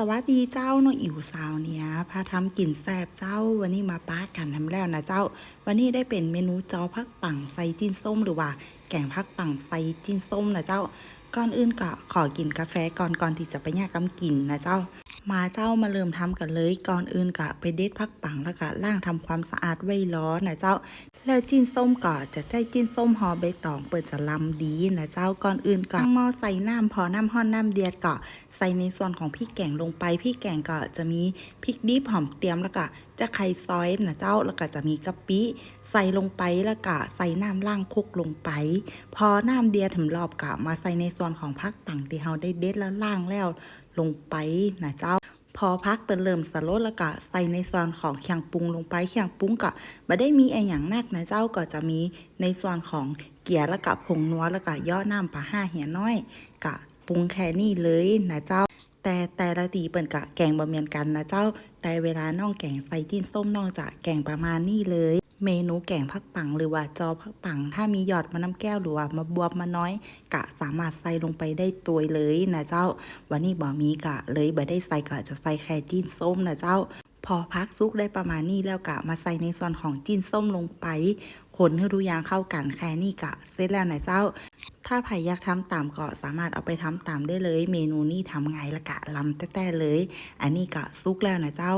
สวัสดีเจ้าน้องอิ๋วสาวเนี่ยพาทำกลิ่นแซบเจ้าวันนี้มาป้ากันทำแล้วนะเจ้า วันนี้ได้เป็นเมนูจอพักปังไซจิ้นส้มหรือว่า แกงพักปังไซจิ้นส้มนะเจ้าก่อนอื่นก็ขอกินกาแฟก่อนก่อนที่จะไปแยกกำกินนะเจ้า มาเจ้ามาเริ่มทำกันเลย ก่อนอื่นก็ไปเด็ดพักปังแล้วก็ล่างทำความสะอาดไว้ล้อนะเจ้า แล้วจิ้นส้มก็จะใช้จิ้นส้มห่อใบตองเปิดจะลำดีนะเจ้าก่อนอื่นก็ตั้งหม้อใส่น้ำพอน้ำห้อนน้าเดือดก็ใส่ในส่วนของพริกแกงลงไปพริกแกงก็จะมีพริกดิบหอมเตรียมแล้วก็จะไข่ซอยนะเจ้าแล้วก็จะมีกะปิใส่ลงไปแล้วก็ใส่น้ำล่างคุกลงไป พอน้ำเดือดถึงรอบก็มาใส่ในส่วนของพักปังที่เราได้เด็ดแล้วล่างแล้วลงไปนะเจ้าพอพักเป็นเริ่มสลดแล้วก็ใส่ในส่วนของเคียงปรุงลงไปเคียงปรุงก็ไม่ได้มีไออย่างนักนะเจ้าก็จะมีในส่วนของเกียร์แล้วก็ผงนัวแล้วก็ย่อน้ำปลาห้าเหียน้อยกะปรุงแค่นี้เลยนะเจ้า แต่แต่ละตีเปิ่นกะแกงบะเมียนกันนะเจ้า แต่เวลาน้องแกงใส่จิ้นส้มน้องจะแกงประมาณนี้เลย เมนูแกงพักปังหรือว่าจอพักปัง ถ้ามีหยอดมะน้ำแก้วหรือว่ามาบวบมาน้อย กะสามารถใส่ลงไปได้ตัวเลยนะเจ้า วันนี้บ่มีกะเลยบ่ได้ใส่กะจะใส่แค่จิ้นส้มนะเจ้า พอพักซุกได้ประมาณนี้แล้วกะมาใส่ในส่วนของจิ้นส้มลงไปคนให้รู้ยางเข้ากันแค่นี้กะเสร็จแล้วนะเจ้า ถ้าใครอยากทำตามก็สามารถเอาไปทำตามได้เลย เมนูนี้ทำไงละกะลำแต่ๆเลย อันนี้กะซุกแล้วนะเจ้า